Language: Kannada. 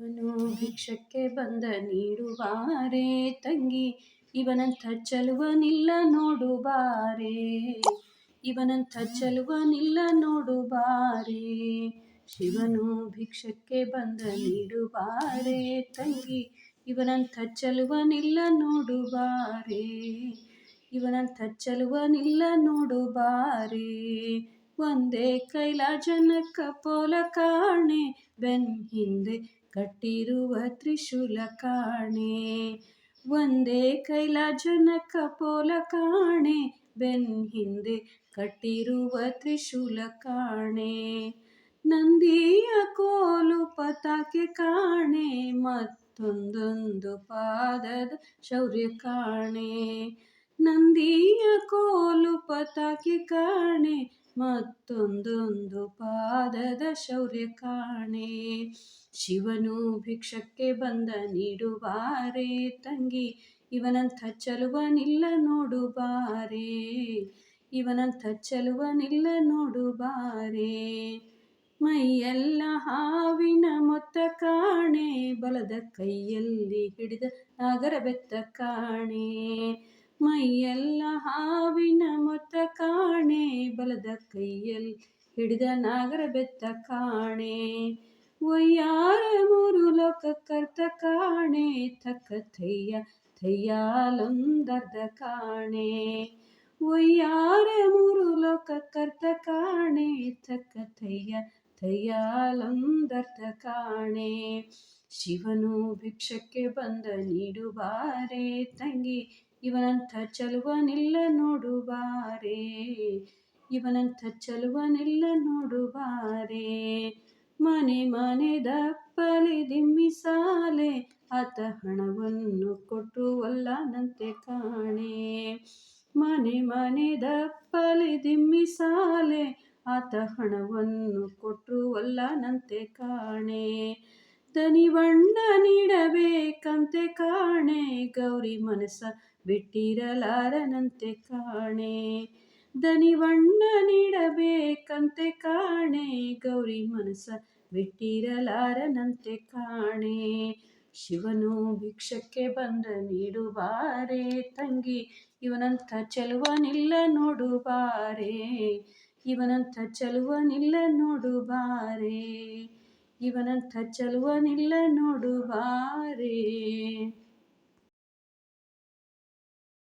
ಇವನು ಭಿಕ್ಷಕ್ಕೆ ಬಂದ ನೀಡುವಾರೆ ತಂಗಿ, ಇವನಂಥ ಚಲುವನಿಲ್ಲ ನೋಡುಬಾರೆ ಇವನಂಥ ಚಲುವನಿಲ್ಲ ನೋಡುಬಾರೆ ಶಿವನು ಭಿಕ್ಷಕ್ಕೆ ಬಂದ ನೀಡುಬಾರೆ ತಂಗಿ, ಇವನಂಥ ಚಲುವನಿಲ್ಲ ನೋಡುಬಾರೆ ಇವನಂಥ ಚಲುವನಿಲ್ಲ ನೋಡುಬಾರೆ ಒಂದೇ ಕೈಲಾಜನಕ ಪೋಲ ಕಾಣೆ ಬೆನ್ ಹಿಂದೆ ಕಟ್ಟಿರುವ ತ್ರಿಶೂಲ ಕಾಣೆ, ಒಂದೇ ಕೈಲಾಜನಕ ಪೋಲ ಕಾಣೆ, ಬೆನ್ ಹಿಂದೆ ಕಟ್ಟಿರುವ ತ್ರಿಶೂಲ ಕಾಣೆ. ನಂದಿಯ ಕೋಲು ಪತಾಕೆ ಕಾಣೆ, ಮತ್ತೊಂದೊಂದು ಪಾದದ ಶೌರ್ಯ ಕಾಣೆ. ನಂದಿಯ ಕೋಲು ಪತಾಕೆ ಕಾಣೆ, ಮತ್ತೊಂದೊಂದು ಪಾದದ ಶೌರ್ಯ ಕಾಣೆ. ಶಿವನು ಭಿಕ್ಷಕ್ಕೆ ಬಂದ ನೀಡುವಾರೆ ತಂಗಿ, ಇವನಂಥ ಚಲುವನಿಲ್ಲ ನೋಡುಬಾರೆ ಇವನಂಥ ಚಲುವನಿಲ್ಲ ನೋಡುಬಾರೆ ಮೈಯೆಲ್ಲ ಹಾವಿನ ಮೊತ್ತ ಕಾಣೆ, ಬಲದ ಕೈಯಲ್ಲಿ ಹಿಡಿದ ನಾಗರ ಬೆತ್ತ ಕಾಣೆ. ಮೈಯೆಲ್ಲ ಹಾವಿನ ಮೊತ್ತ ಕಾಣೆ, ಬಲದ ಕೈಯಲ್ಲಿ ಹಿಡಿದ ನಾಗರ ಬೆತ್ತ ಕಾಣೆ. ಒಯ್ಯಾರ ಮೂರು ಲೋಕ ಕರ್ತ ಕಾಣೆ ತಕ್ಕ ಥಯ್ಯ ಥಯ್ಯಾಲೊಂದರ್ಧ ಕಾಣೆ. ಒಯ್ಯಾರ ಮೂರು ಲೋಕ ಕರ್ತ ಕಾಣೆ ತಕ್ಕ ಥಯ್ಯ ಥಯ್ಯಾಲೊಂದರ್ಧ ಕಾಣೆ. ಶಿವನು ಭಿಕ್ಷಕ್ಕೆ ಬಂದ ನೀಡುಬಾರೆ ತಂಗಿ ಇವನಂಥ ಚಲುವನಿಲ್ಲ ನೋಡುಬಾರೆ ಇವನಂಥ ಚಲುವನಿಲ್ಲ ನೋಡುಬಾರೆ ಮನೆ ಮನೆ ದಪ್ಪಲಿ ದಿಮ್ಮಿಸಾಲೆ ಆತ ಹಣವನ್ನು ಕೊಟ್ಟು ಒಲ್ಲನಂತೆ ಕಾಣೆ. ಮನೆ ಮನೆ ದಪ್ಪಲಿ ದಿಮ್ಮಿಸಾಲೆ ಆತ ಹಣವನ್ನು ಕೊಟ್ಟು ಒಲ್ಲನಂತೆ ಕಾಣೆ ದನಿವಣ್ಣ ನೀಡಬೇಕಂತೆ ಕಾಣೆ, ಗೌರಿ ಮನಸ ಬಿಟ್ಟಿರಲಾರನಂತೆ ಕಾಣೆ. ದನಿವಣ್ಣ ನೀಡಬೇಕಂತೆ ಕಾಣೆ ಗೌರಿ ಮನಸ ಬಿಟ್ಟಿರಲಾರನಂತೆ ಕಾಣೆ. ಶಿವನು ಭಿಕ್ಷಕ್ಕೆ ಬಂದ ನೀಡುಬಾರೆ ತಂಗಿ ಇವನಂಥ ಚಲುವನಿಲ್ಲ ನೋಡುಬಾರೆ ಇವನಂಥ ಚಲುವನಿಲ್ಲ ನೋಡುಬಾರೆ ಇವನಂಥ ಚಲುವನಿಲ್ಲ ನೋಡುಬಾರೆ